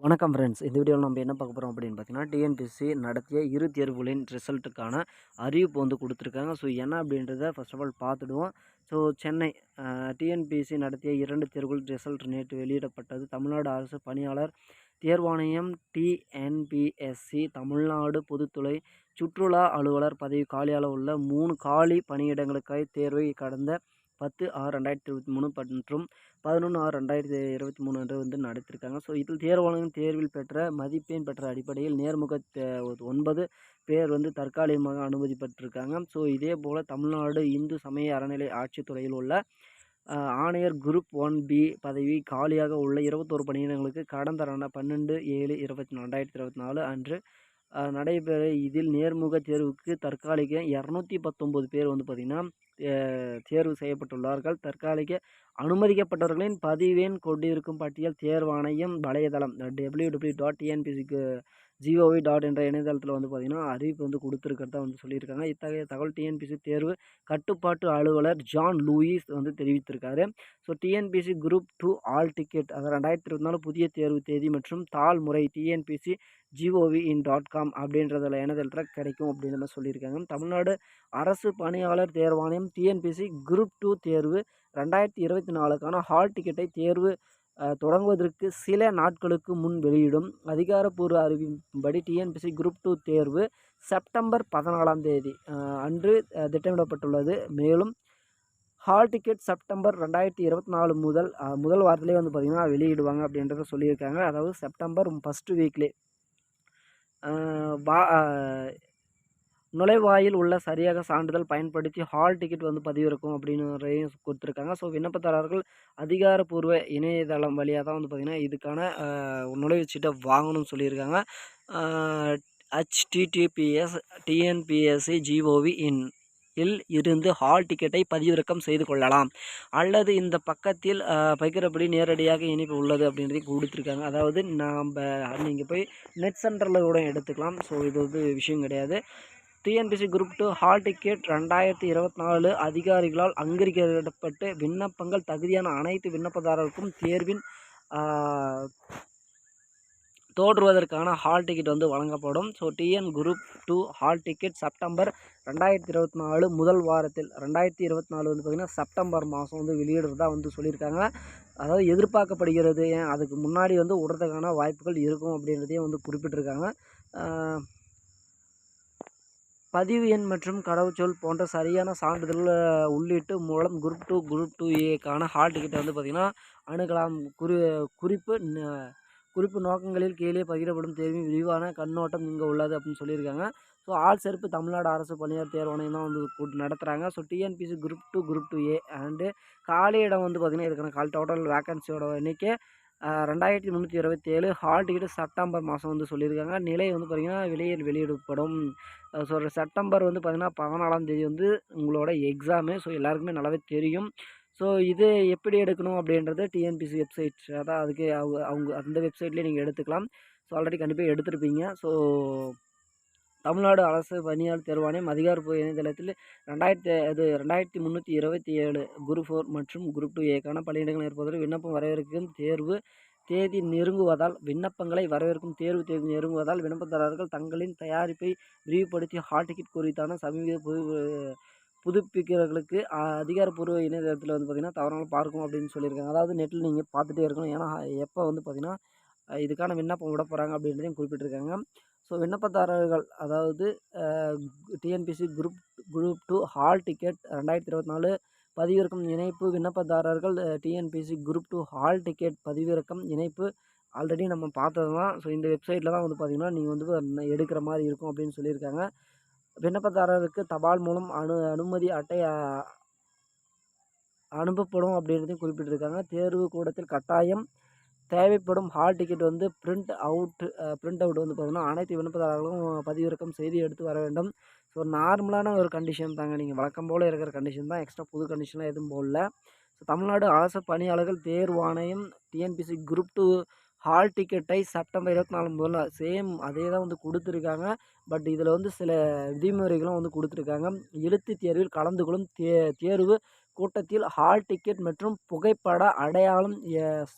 வணக்கம் ஃப்ரெண்ட்ஸ் இந்த வீடியோவில் நம்ம என்ன பார்க்க போகிறோம் அப்படின்னு பார்த்தீங்கன்னா டிஎன்பிஎஸ்சி நடத்திய இரு தேர்வுகளின் ரிசல்ட்டுக்கான அறிவிப்பு வந்து கொடுத்துருக்காங்க. ஸோ என்ன அப்படின்றத ஃபர்ஸ்ட் ஆஃப் ஆல் பார்த்துடுவோம். ஸோ சென்னை டிஎன்பிஎஸ்சி நடத்திய இரண்டு தேர்வுகள் ரிசல்ட் நேற்று வெளியிடப்பட்டது. தமிழ்நாடு அரசு பணியாளர் தேர்வாணையம் டிஎன்பிஎஸ்சி தமிழ்நாடு பொதுத்துறை சுற்றுலா அலுவலர் பதவி காலியாக உள்ள மூணு காலி பணியிடங்களுக்காக தேர்வை கடந்த பத்து ஆறு ரெண்டாயிரத்தி இருபத்தி மூணு மற்றும் பதினொன்று ஆறு ரெண்டாயிரத்தி இருபத்தி மூணு அன்று வந்து நடத்திருக்காங்க. ஸோ இதில் தேர்வாளர்கள் தேர்வில் பெற்ற மதிப்பெண் பெற்ற அடிப்படையில் நேர்முக ஒன்பது பேர் வந்து தற்காலிகமாக அனுமதி பெற்றிருக்காங்க. ஸோ இதே போல் தமிழ்நாடு இந்து சமய அறநிலை ஆட்சித்துறையில் உள்ள ஆணையர் குரூப் ஒன் பி பதவி காலியாக உள்ள இருபத்தோரு பணியிடங்களுக்கு கடந்த பன்னெண்டு ஏழு இருபத்தி ரெண்டாயிரத்தி இருபத்தி நாலு அன்று நடைபெற இதில் நேர்முக தேர்வுக்கு தற்காலிக இரநூத்தி பத்தொம்போது பேர் வந்து பார்த்திங்கன்னா தேர்வு செய்யப்பட்டுள்ளார்கள். தற்காலிக அனுமதிக்கப்பட்டவர்களின் பதிவெண் கொண்டிருக்கும் பட்டியல் தேர்வாணையம் வலைதளம் டபிள்யூ டபிள்யூ டாட் டிஎன்பிசிக்கு ஜிஓவி டாட் என்ற இணையதளத்தில் வந்து பார்த்திங்கன்னா அறிவிப்பு வந்து கொடுத்துருக்கிறதா வந்து சொல்லியிருக்காங்க. இத்தகைய தகவல் டிஎன்பிசி தேர்வு கட்டுப்பாட்டு அலுவலர் ஜான் லூயிஸ் வந்து தெரிவித்திருக்காரு. So TNPSC group two hall ticket அதாவது ரெண்டாயிரத்தி இருபத்தி நாலு புதிய தேர்வு தேதி மற்றும் தாள் முறை TNPSC GOV in dot com அப்படின்றதில் இணையதளத்தில் கிடைக்கும் அப்படின்ற மாதிரி சொல்லியிருக்காங்க. தமிழ்நாடு அரசு பணியாளர் தேர்வாணையம் டிஎன்பிசி குரூப் டூ தேர்வு ரெண்டாயிரத்தி இருபத்தி நாலுக்கான ஹால் டிக்கெட்டை தேர்வு தொடங்குவதற்கு சில நாட்களுக்கு முன் வெளியிடும் அதிகாரப்பூர்வ அறிவிப்பின்படி டிஎன்பிசி குரூப் டூ தேர்வு செப்டம்பர் பதினாலாம் தேதி. அன்று திட்டமிடப்பட்டுள்ளது. மேலும் ஹால் டிக்கெட் செப்டம்பர் ரெண்டாயிரத்தி இருபத்தி நாலு முதல் முதல் வாரத்திலே வந்து பார்த்திங்கன்னா வெளியிடுவாங்க அப்படின்றத சொல்லியிருக்காங்க. அதாவது செப்டம்பர் ஃபஸ்ட்டு வீக்லே வா நுழைவாயில் உள்ள சரியாக சான்றிதழ் பயன்படுத்தி ஹால் டிக்கெட் வந்து பதிவிறக்கும் அப்படின்னு கொடுத்துருக்காங்க. ஸோ விண்ணப்பதாரர்கள் அதிகாரப்பூர்வ இணையதளம் வழியாக தான் வந்து பார்த்திங்கன்னா இதுக்கான நுழைவுச்சீட்டை வாங்கணும்னு சொல்லியிருக்காங்க. ஹச்டிடிபிஎஸ் டிஎன்பிஎஸ்சி ஜிஓவி இன் இல் இருந்து ஹால் டிக்கெட்டை பதிவிறக்கம் செய்து கொள்ளலாம். அல்லது இந்த பக்கத்தில் பகிரப்படி நேரடியாக இணைப்பு உள்ளது அப்படின்றதையும் கொடுத்துருக்காங்க. அதாவது நாம் நீங்கள் போய் நெட் சென்டரில் கூட எடுத்துக்கலாம். ஸோ இது வந்து விஷயம் கிடையாது. TNPSC group two hall ticket ரெண்டாயிரத்தி இருபத்தி நாலு அதிகாரிகளால் அங்கீகரிக்கப்பட்டு விண்ணப்பங்கள் தகுதியான அனைத்து விண்ணப்பதாரருக்கும் தேர்வின் தோற்றுவதற்கான ஹால் டிக்கெட் வந்து வழங்கப்படும். So TN group two hall ticket September ரெண்டாயிரத்தி இருபத்தி நாலு முதல் வாரத்தில் ரெண்டாயிரத்தி இருபத்தி நாலு வந்து பார்த்திங்கன்னா செப்டம்பர் மாதம் வந்து வெளியிடுறதா வந்து சொல்லியிருக்காங்க. அதாவது எதிர்பார்க்கப்படுகிறது. ஏன்? அதுக்கு முன்னாடி வந்து விடுறதுக்கான வாய்ப்புகள் இருக்கும் அப்படின்றதையும் வந்து குறிப்பிட்டிருக்காங்க. பதிவு எண் மற்றும் கடவுச்சொல் போன்ற சரியான சான்றிதழ் உள்ளிட்டு உள்ளீட்டு மூலம் குரூப் டூ குரூப் டூ ஏக்கான ஹால் டிக்கெட்டை வந்து பார்த்திங்கன்னா அணுகலாம். குறி குறிப்பு குறிப்பு நோக்கங்களில் கீழே பகிரப்படும் தேர்வின் விரிவான கண்ணோட்டம் இங்கே உள்ளது அப்படின்னு சொல்லியிருக்காங்க. ஸோ ஆள் சேர்ப்பு தமிழ்நாடு அரசு பணியார் தேர்வாணையம் தான் வந்து கூட்டு நடத்துகிறாங்க so TNPSC group two group two A and காலி இடம் வந்து பார்த்திங்கன்னா இதுக்கான கால் டோட்டல் வேக்கன்சியோட எண்ணிக்கை ரெண்டாயிரத்தி முந்நூற்றி இருபத்தி ஏழு ஹால் டிக்கெட் செப்டம்பர் மாதம் வந்து சொல்லியிருக்காங்க. நிலை வந்து பார்த்திங்கன்னா வெளியில் வெளியிடப்படும். ஸோ செப்டம்பர் வந்து பார்த்திங்கன்னா பதினாலாம் தேதி வந்து உங்களோட எக்ஸாமு ஸோ எல்லாருக்குமே நல்லாவே தெரியும். ஸோ இது எப்படி எடுக்கணும் அப்படின்றது டிஎன்பிசி வெப்சைட் அதான் அதுக்கு அவங்க அவங்க அந்த வெப்சைட்லேயே நீங்கள் எடுத்துக்கலாம். ஸோ ஆல்ரெடி கண்டிப்பாக எடுத்திருப்பீங்க. ஸோ தமிழ்நாடு அரசு பணியாளர் தேர்வாணையம் அதிகாரப்பூர்வ இணையதளத்தில் ரெண்டாயிரத்தி அது ரெண்டாயிரத்தி முந்நூற்றி இருபத்தி ஏழு குரூப் ஃபோர் மற்றும் குரூப் டூ ஏக்கான பணியிடங்கள் இருப்பதற்கு விண்ணப்பம் வரவேற்கும் தேர்வு தேதி நெருங்குவதால் விண்ணப்பங்களை வரவேற்கும் தேர்வு தேதி நெருங்குவதால் விண்ணப்பதாரர்கள் தங்களின் தயாரிப்பை விரிவுபடுத்தி ஹால் டிக்கெட் குறித்தான சமீப புது புதுப்பிக்கிறவர்களுக்கு அதிகாரப்பூர்வ இணையதளத்தில் வந்து பார்த்திங்கன்னா தவறாமல் பார்க்கும் அப்படின்னு சொல்லியிருக்காங்க. அதாவது நெட்டில் நீங்கள் பார்த்துட்டே இருக்கணும். ஏன்னா எப்போ வந்து பார்த்திங்கன்னா இதுக்கான விண்ணப்பம் விட போகிறாங்க அப்படின்றதையும் குறிப்பிட்டிருக்காங்க. ஸோ விண்ணப்பதாரர்கள் அதாவது TNPSC group group two hall ticket ரெண்டாயிரத்தி இருபத்தி நாலு பதிவிறக்கம் இணைப்பு விண்ணப்பதாரர்கள் TNPSC group two hall ticket பதிவிறக்கம் இணைப்பு ஆல்ரெடி நம்ம பார்த்தது தான் ஸோ இந்த வெப்சைட்டில் தான் வந்து பார்த்திங்கன்னா நீங்கள் வந்து எடுக்கிற மாதிரி இருக்கும் அப்படின்னு சொல்லியிருக்காங்க. விண்ணப்பதாரருக்கு தபால் மூலம் அனு அனுமதி அட்டை அனுப்பப்படும் அப்படின்றதையும் குறிப்பிட்டிருக்காங்க. தேர்வு கூடத்தில் கட்டாயம் தேவைப்படும் ஹால் டிக்கெட் வந்து பிரிண்ட் அவுட் பிரிண்ட் அவுட் வந்து பார்த்திங்கன்னா அனைத்து விண்ணப்பதாரர்களும் பதிவிறக்கம் செய்து எடுத்து வர வேண்டும். ஸோ நார்மலான ஒரு கண்டிஷன் தாங்க. நீங்கள் வழக்கம் போல் இருக்கிற கண்டிஷன் தான். எக்ஸ்ட்ரா புது கண்டிஷன்லாம் எதுவும் போடல. ஸோ தமிழ்நாடு அரசு பணியாளர்கள் தேர்வாணையம் டிஎன்பிசி குரூப் டூ ஹால் டிக்கெட்டை செப்டம்பர் இருபத்தி நாலு முதல்ல சேம் அதே தான் வந்து கொடுத்துருக்காங்க. பட் இதில் வந்து சில விதிமுறைகளும் வந்து கொடுத்துருக்காங்க. எழுத்து தேர்வில் கலந்து கொள்ளும் தே தேர்வு கூட்டத்தில் ஹால் டிக்கெட் மற்றும் புகைப்பட அடையாளம்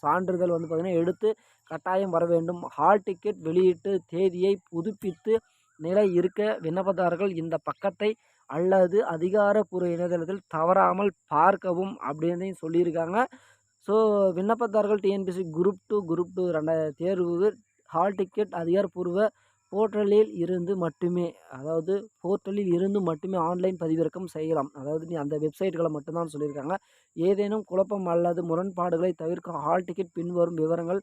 சான்றிதழ் வந்து பார்த்திங்கன்னா எடுத்து கட்டாயம் வர வேண்டும். ஹால் டிக்கெட் வெளியீட்டு தேதியை புதுப்பித்து நிலை இருக்க விண்ணப்பதாரர்கள் இந்த பக்கத்தை அல்லது அதிகாரப்பூர்வ இணையதளத்தில் தவறாமல் பார்க்கவும் அப்படின்னு சொல்லியிருக்காங்க. ஸோ விண்ணப்பதாரர்கள் TNPSC group two group two ரெண்டாயிரம் தேர்வு ஹால் டிக்கெட் அதிகாரப்பூர்வ போர்ட்டலில் இருந்து மட்டுமே அதாவது போர்ட்டலில் இருந்து மட்டுமே ஆன்லைன் பதிவிறக்கம் செய்யலாம். அதாவது நீ அந்த வெப்சைட்களை மட்டும்தான் சொல்லியிருக்காங்க. ஏதேனும் குழப்பம் அல்லது முரண்பாடுகளை தவிர்க்க ஹால் டிக்கெட் பின்வரும் விவரங்கள்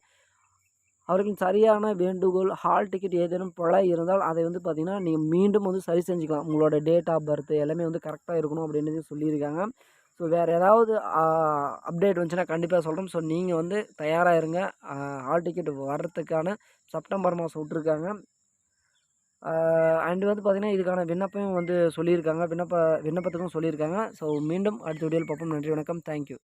அவர்களின் சரியான வேண்டுகோள் ஹால் டிக்கெட் ஏதேனும் பிழை இருந்தால் அதை வந்து பார்த்திங்கன்னா நீங்கள் மீண்டும் வந்து சரி செஞ்சுக்கலாம். உங்களோட டேட் ஆஃப் பர்த் எல்லாமே வந்து கரெக்டாக இருக்கணும் அப்படின்னு சொல்லியிருக்காங்க. ஸோ வேறு ஏதாவது அப்டேட் வந்துச்சுன்னா கண்டிப்பாக சொல்கிறோம் ஸோ நீங்கள் வந்து தயாராக இருங்க ஹால் டிக்கெட் வர்றதுக்கான செப்டம்பர் மாதம் விட்ருக்காங்க அண்டு வந்து பார்த்திங்கன்னா இதுக்கான விண்ணப்பம் வந்து சொல்லியிருக்காங்க. விண்ணப்ப விண்ணப்பத்துக்கும் சொல்லியிருக்காங்க. ஸோ மீண்டும் அடுத்த வீடியோவில் பார்ப்போம். நன்றி வணக்கம். தேங்க்யூ